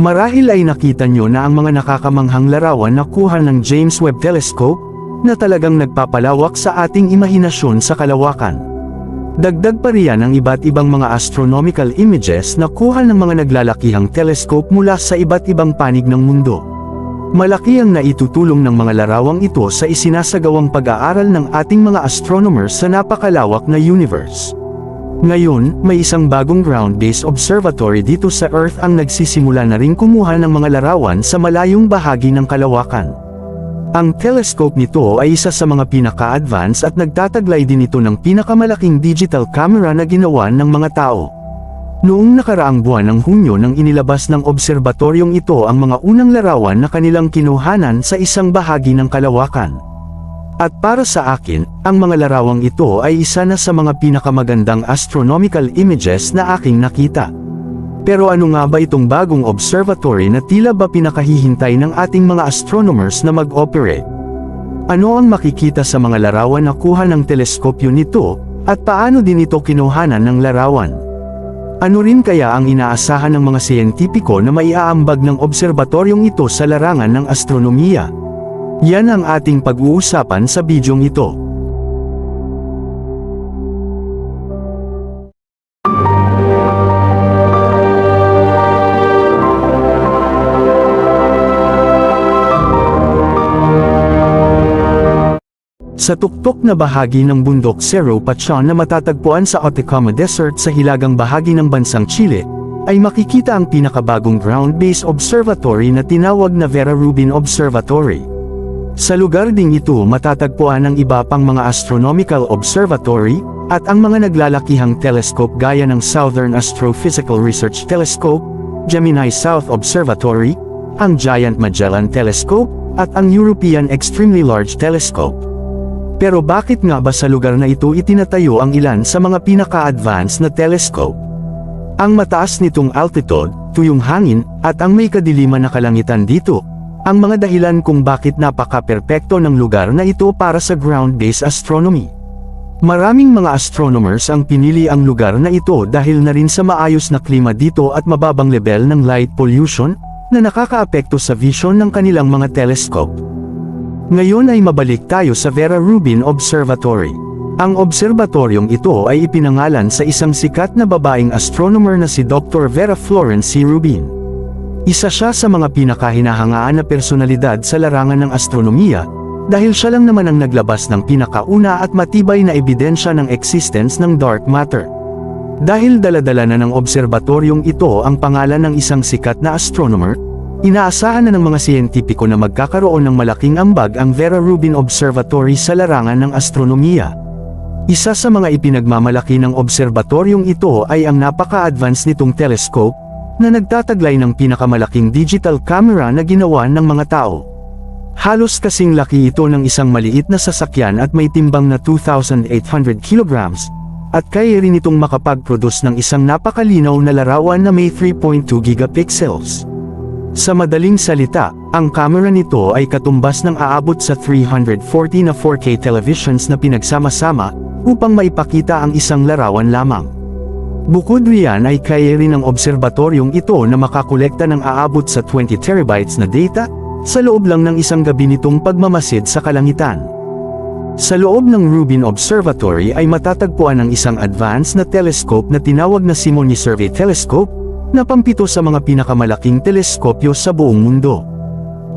Marahil ay nakita nyo na ang mga nakakamanghang larawan na kuha ng James Webb Telescope, na talagang nagpapalawak sa ating imahinasyon sa kalawakan. Dagdag pa riyan ang iba't ibang mga astronomical images na kuha ng mga naglalakihang telescope mula sa iba't ibang panig ng mundo. Malaki ang naitutulong ng mga larawang ito sa isinasagawang pag-aaral ng ating mga astronomers sa napakalawak na universe. Ngayon, may isang bagong ground-based observatory dito sa Earth ang nagsisimula na ring kumuha ng mga larawan sa malayong bahagi ng kalawakan. Ang telescope nito ay isa sa mga pinaka-advance at nagtataglay din ito ng pinakamalaking digital camera na ginawa ng mga tao. Noong nakaraang buwan ng Hunyo nang inilabas ng obserbatoryong ito ang mga unang larawan na kanilang kinuhanan sa isang bahagi ng kalawakan. At para sa akin, ang mga larawang ito ay isa na sa mga pinakamagandang astronomical images na aking nakita. Pero ano nga ba itong bagong observatory na tila ba pinakahihintay ng ating mga astronomers na mag-operate? Ano ang makikita sa mga larawan na kuha ng teleskopyo nito, at paano din ito kinuhanan ng larawan? Ano rin kaya ang inaasahan ng mga siyentipiko na maiaambag ng obserbatoryong ito sa larangan ng astronomiya? Yan ang ating pag-uusapan sa bidyong ito. Sa tuktok na bahagi ng bundok Cerro Pachon na matatagpuan sa Atacama Desert sa hilagang bahagi ng bansang Chile, ay makikita ang pinakabagong ground-based observatory na tinawag na Vera Rubin Observatory. Sa lugar ding ito matatagpuan ang iba pang mga astronomical observatory, at ang mga naglalakihang telescope gaya ng Southern Astrophysical Research Telescope, Gemini South Observatory, ang Giant Magellan Telescope, at ang European Extremely Large Telescope. Pero bakit nga ba sa lugar na ito itinatayo ang ilan sa mga pinaka-advanced na telescope? Ang mataas nitong altitude, tuyong hangin, at ang may kadiliman na kalangitan dito, ang mga dahilan kung bakit napaka-perpekto ng lugar na ito para sa ground-based astronomy. Maraming mga astronomers ang pinili ang lugar na ito dahil na rin sa maayos na klima dito at mababang level ng light pollution, na nakakaapekto sa vision ng kanilang mga telescope. Ngayon ay mabalik tayo sa Vera Rubin Observatory. Ang obserbatoryong ito ay ipinangalan sa isang sikat na babaeng astronomer na si Dr. Vera Florence C. Rubin. Isa siya sa mga pinakahinahangaan na personalidad sa larangan ng astronomiya, dahil siya lang naman ang naglabas ng pinakauna at matibay na ebidensya ng existence ng dark matter. Dahil daladala na ng obserbatoryong ito ang pangalan ng isang sikat na astronomer, inaasahan na ng mga siyentipiko na magkakaroon ng malaking ambag ang Vera Rubin Observatory sa larangan ng astronomiya. Isa sa mga ipinagmamalaki ng obserbatoryong ito ay ang napaka-advance nitong telescope, na nagtataglay ng pinakamalaking digital camera na ginawa ng mga tao. Halos kasing laki ito ng isang maliit na sasakyan at may timbang na 2,800 kilograms, at kaya rin itong makapag-produce ng isang napakalinaw na larawan na may 3.2 gigapixels. Sa madaling salita, ang camera nito ay katumbas ng aabot sa 340 na 4K televisions na pinagsama-sama, upang maipakita ang isang larawan lamang. Bukod riyan ay kaya rin ng obserbatoryong ito na makakolekta ng aabot sa 20 terabytes na data, sa loob lang ng isang gabi nitong pagmamasid sa kalangitan. Sa loob ng Rubin Observatory ay matatagpuan ang isang advanced na telescope na tinawag na Simony Survey Telescope, na pampito sa mga pinakamalaking teleskopyo sa buong mundo.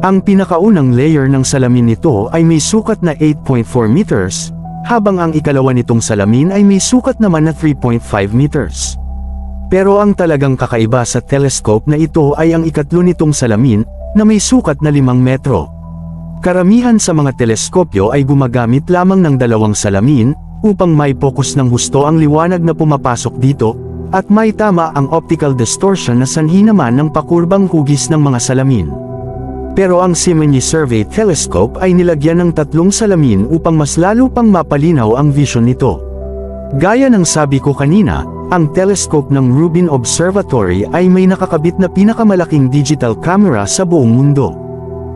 Ang pinakaunang layer ng salamin nito ay may sukat na 8.4 meters, habang ang ikalawa nitong salamin ay may sukat naman na 3.5 meters. Pero ang talagang kakaiba sa telescope na ito ay ang ikatlo nitong salamin, na may sukat na 5 metro. Karamihan sa mga teleskopyo ay gumagamit lamang ng dalawang salamin, upang may focus ng husto ang liwanag na pumapasok dito, at may tama ang optical distortion na sanhi naman ng pakurbang hugis ng mga salamin. Pero ang Simony Survey Telescope ay nilagyan ng tatlong salamin upang mas lalo pang mapalinaw ang vision nito. Gaya ng sabi ko kanina, ang telescope ng Rubin Observatory ay may nakakabit na pinakamalaking digital camera sa buong mundo.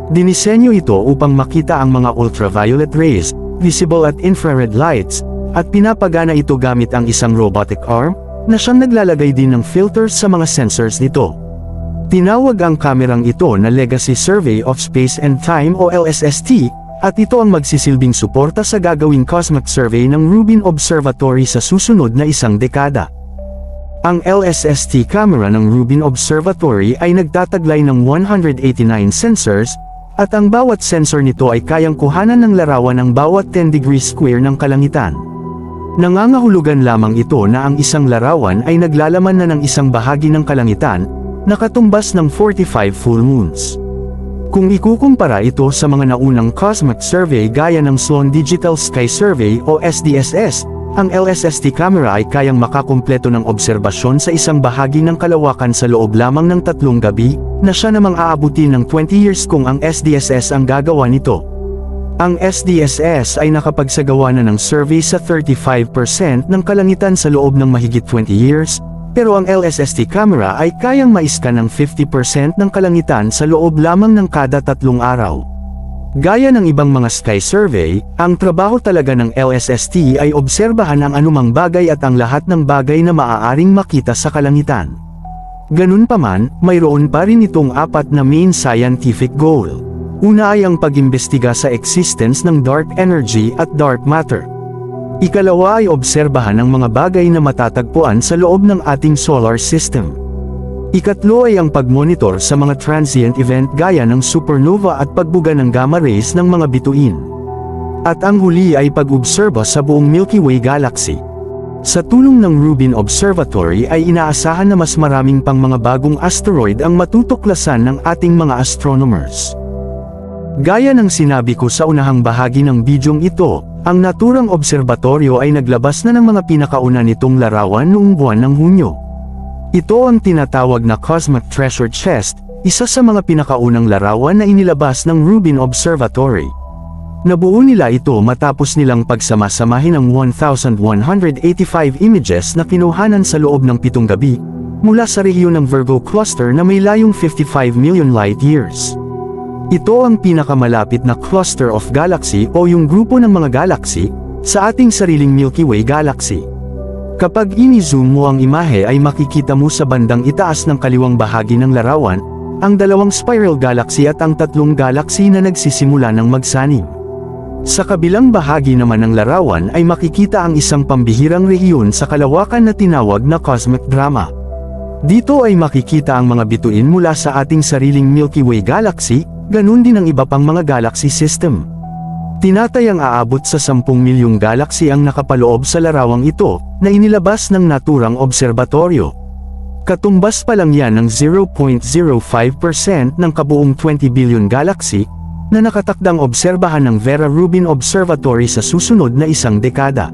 Dinisenyo ito upang makita ang mga ultraviolet rays, visible at infrared lights, at pinapagana ito gamit ang isang robotic arm, na siyang naglalagay din ng filters sa mga sensors nito. Tinawag ang kamerang ito na Legacy Survey of Space and Time o LSST, at ito ang magsisilbing suporta sa gagawing cosmic survey ng Rubin Observatory sa susunod na isang dekada. Ang LSST camera ng Rubin Observatory ay nagtataglay ng 189 sensors, at ang bawat sensor nito ay kayang kuhanan ng larawan ng bawat 10 degrees square ng kalangitan. Nangangahulugan lamang ito na ang isang larawan ay naglalaman na ng isang bahagi ng kalangitan, nakatumbas ng 45 full moons. Kung ikukumpara ito sa mga naunang cosmic survey gaya ng Sloan Digital Sky Survey o SDSS, ang LSST camera ay kayang makakumpleto ng obserbasyon sa isang bahagi ng kalawakan sa loob lamang ng tatlong gabi, na siya namang aabutin ng 20 years kung ang SDSS ang gagawa nito. Ang SDSS ay nakapagsagawa na ng survey sa 35% ng kalangitan sa loob ng mahigit 20 years, pero ang LSST camera ay kayang maiskan ng 50% ng kalangitan sa loob lamang ng kada tatlong araw. Gaya ng ibang mga sky survey, ang trabaho talaga ng LSST ay obserbahan ang anumang bagay at ang lahat ng bagay na maaaring makita sa kalangitan. Ganun pa man, mayroon pa rin itong apat na main scientific goal. Una ay ang pag-imbestiga sa existence ng dark energy at dark matter. Ikalawa ay obserbahan ang mga bagay na matatagpuan sa loob ng ating solar system. Ikatlo ay ang pagmonitor sa mga transient event gaya ng supernova at pagbuga ng gamma rays ng mga bituin. At ang huli ay pag-obserba sa buong Milky Way galaxy. Sa tulong ng Rubin Observatory ay inaasahan na mas maraming pang mga bagong asteroid ang matutuklasan ng ating mga astronomers. Gaya ng sinabi ko sa unahang bahagi ng bidyong ito, ang naturang obserbatoryo ay naglabas na ng mga pinakauna nitong larawan noong buwan ng Hunyo. Ito ang tinatawag na Cosmic Treasure Chest, isa sa mga pinakaunang larawan na inilabas ng Rubin Observatory. Nabuo nila ito matapos nilang pagsamasamahin ang 1,185 images na kinuhanan sa loob ng pitong gabi, mula sa rehiyon ng Virgo Cluster na may layong 55 million light years. Ito ang pinakamalapit na cluster of galaxy o yung grupo ng mga galaxy, sa ating sariling Milky Way galaxy. Kapag ini-zoom mo ang imahe ay makikita mo sa bandang itaas ng kaliwang bahagi ng larawan, ang dalawang spiral galaxy at ang tatlong galaxy na nagsisimula ng magsanim. Sa kabilang bahagi naman ng larawan ay makikita ang isang pambihirang rehiyon sa kalawakan na tinawag na cosmic drama. Dito ay makikita ang mga bituin mula sa ating sariling Milky Way galaxy, ganun din ang iba pang mga galaxy system. Tinatayang aabot sa 10 milyong galaxy ang nakapaloob sa larawang ito, na inilabas ng naturang obserbatoryo. Katumbas pa lang yan ng 0.05% ng kabuong 20 billion galaxy, na nakatakdang obserbahan ng Vera Rubin Observatory sa susunod na isang dekada.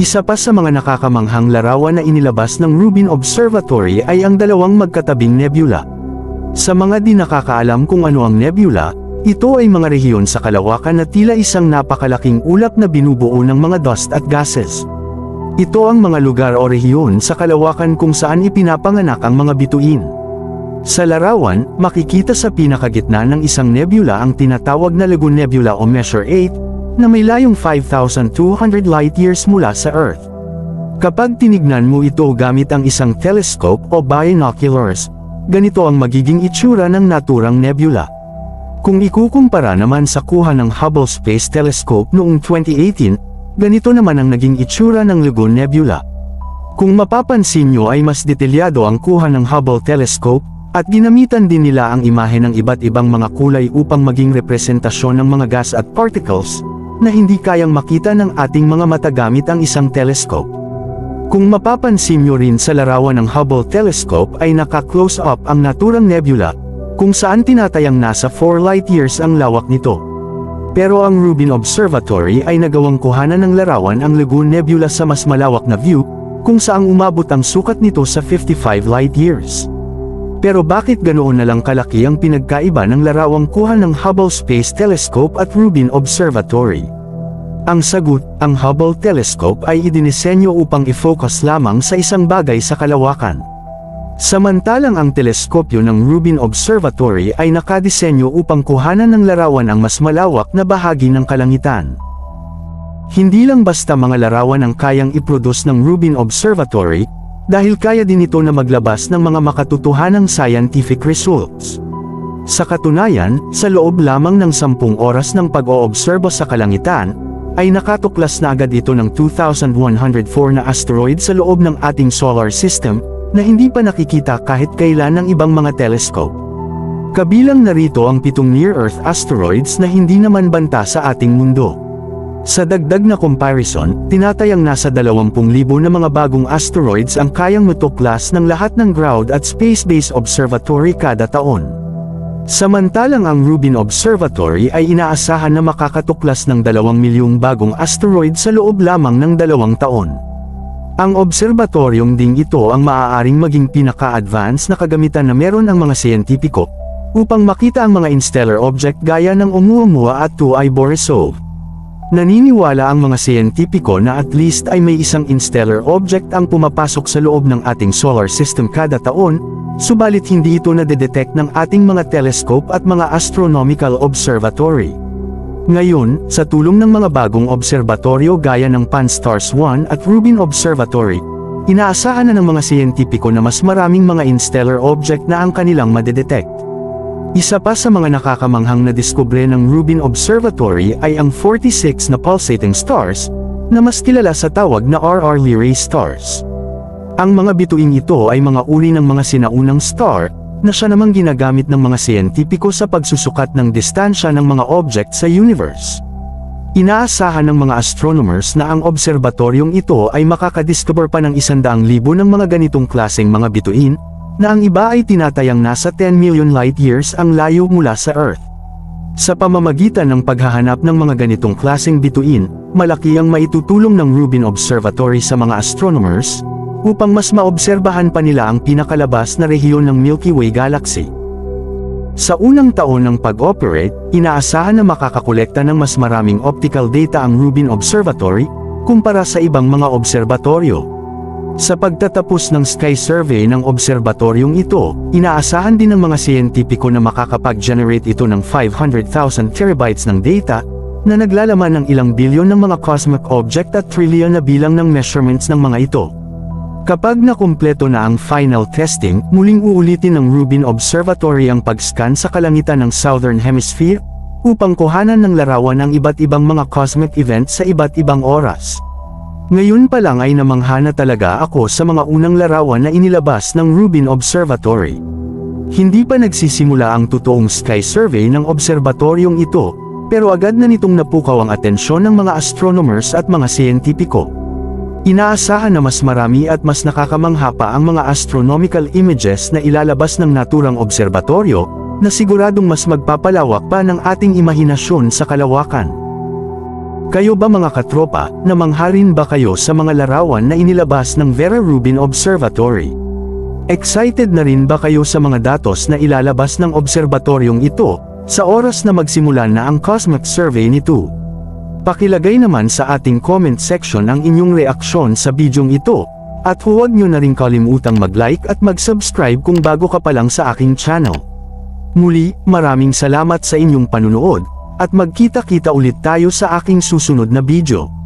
Isa pa sa mga nakakamanghang larawan na inilabas ng Rubin Observatory ay ang dalawang magkatabing nebula. Sa mga di nakakaalam kung ano ang nebula, ito ay mga rehiyon sa kalawakan na tila isang napakalaking ulap na binubuo ng mga dust at gases. Ito ang mga lugar o rehiyon sa kalawakan kung saan ipinapanganak ang mga bituin. Sa larawan, makikita sa pinakagitna ng isang nebula ang tinatawag na Lagoon Nebula o Measure 8, na may layong 5,200 light years mula sa Earth. Kapag tinignan mo ito gamit ang isang telescope o binoculars, ganito ang magiging itsura ng naturang nebula. Kung ikukumpara naman sa kuha ng Hubble Space Telescope noong 2018, ganito naman ang naging itsura ng Lagoon Nebula. Kung mapapansin nyo ay mas detalyado ang kuha ng Hubble Telescope, at ginamitan din nila ang imahe ng iba't ibang mga kulay upang maging representasyon ng mga gas at particles, na hindi kayang makita ng ating mga mata gamit ang isang telescope. Kung mapapansin nyo rin sa larawan ng Hubble Telescope ay naka-close up ang naturang nebula, kung saan tinatayang nasa 4 light years ang lawak nito. Pero ang Rubin Observatory ay nagawang kuhanan ng larawan ang Lagoon Nebula sa mas malawak na view, kung saang umabot ang sukat nito sa 55 light years. Pero bakit ganoon na lang kalaki ang pinagkaiba ng larawang kuha ng Hubble Space Telescope at Rubin Observatory? Ang sagot, ang Hubble Telescope ay idinisenyo upang i-focus lamang sa isang bagay sa kalawakan. Samantalang ang teleskopyo ng Rubin Observatory ay nakadisenyo upang kuhanan ng larawan ang mas malawak na bahagi ng kalangitan. Hindi lang basta mga larawan ang kayang iproduce ng Rubin Observatory, dahil kaya din ito na maglabas ng mga makatutuhanang scientific results. Sa katunayan, sa loob lamang ng 10 oras ng pag-oobserbo sa kalangitan, ay nakatuklas na agad ito ng 2,104 na asteroid sa loob ng ating solar system, na hindi pa nakikita kahit kailan ng ibang mga telescope. Kabilang narito ang pitong near-Earth asteroids na hindi naman banta sa ating mundo. Sa dagdag na comparison, tinatayang nasa 20,000 na mga bagong asteroids ang kayang matuklas ng lahat ng ground at space-based observatory kada taon. Samantalang ang Rubin Observatory ay inaasahan na makakatuklas ng 2 milyong bagong asteroid sa loob lamang ng dalawang taon. Ang obserbatoryong ding ito ang maaaring maging pinaka-advance na kagamitan na meron ang mga siyentipiko, upang makita ang mga interstellar object gaya ng Oumuamua at Tuay Borisov. Naniniwala ang mga siyentipiko na at least ay may isang interstellar object ang pumapasok sa loob ng ating solar system kada taon, subalit hindi ito nadedetect ng ating mga telescope at mga astronomical observatory. Ngayon, sa tulong ng mga bagong obserbatoryo gaya ng Pan-STARRS 1 at Rubin Observatory, inaasahan na ng mga siyentipiko na mas maraming mga interstellar object na ang kanilang madedetect. Isa pa sa mga nakakamanghang na diskubre ng Rubin Observatory ay ang 46 na pulsating stars, na mas kilala sa tawag na RR Lyrae stars. Ang mga bituing ito ay mga uri ng mga sinaunang star, na siya namang ginagamit ng mga siyentipiko sa pagsusukat ng distansya ng mga object sa universe. Inaasahan ng mga astronomers na ang obserbatoryong ito ay makakadiscover pa ng isandaang libo ng mga ganitong klaseng mga bituin, na ang iba ay tinatayang nasa 10 million light years ang layo mula sa Earth. Sa pamamagitan ng paghahanap ng mga ganitong klaseng bituin, malaki ang maitutulong ng Rubin Observatory sa mga astronomers, upang mas maobserbahan pa nila ang pinakalabas na rehiyon ng Milky Way Galaxy. Sa unang taon ng pag-operate, inaasahan na makakakolekta ng mas maraming optical data ang Rubin Observatory, kumpara sa ibang mga obserbatoryo. Sa pagtatapos ng sky survey ng obserbatoryong ito, inaasahan din ng mga siyentipiko na makakapag-generate ito ng 500,000 terabytes ng data, na naglalaman ng ilang bilyon ng mga cosmic object at trillion na bilang ng measurements ng mga ito. Kapag nakumpleto na ang final testing, muling uulitin ng Rubin Observatory ang pag-scan sa kalangitan ng Southern Hemisphere, upang kuhanan ng larawan ng iba't ibang mga cosmic events sa iba't ibang oras. Ngayon pa lang ay namangha na talaga ako sa mga unang larawan na inilabas ng Rubin Observatory. Hindi pa nagsisimula ang totoong sky survey ng obserbatoryong ito, pero agad na nitong napukaw ang atensyon ng mga astronomers at mga siyentipiko. Inaasahan na mas marami at mas nakakamangha pa ang mga astronomical images na ilalabas ng naturang obserbatoryo, na siguradong mas magpapalawak pa ng ating imahinasyon sa kalawakan. Kayo ba mga katropa, namangha rin ba kayo sa mga larawan na inilabas ng Vera Rubin Observatory? Excited na rin ba kayo sa mga datos na ilalabas ng obserbatoryong ito, sa oras na magsimula na ang Cosmic Survey nito? Pakilagay naman sa ating comment section ang inyong reaksyon sa bidyong ito, at huwag nyo na rin kalimutang mag-like at mag-subscribe kung bago ka pa lang sa aking channel. Muli, maraming salamat sa inyong panunood, at magkita-kita ulit tayo sa aking susunod na video.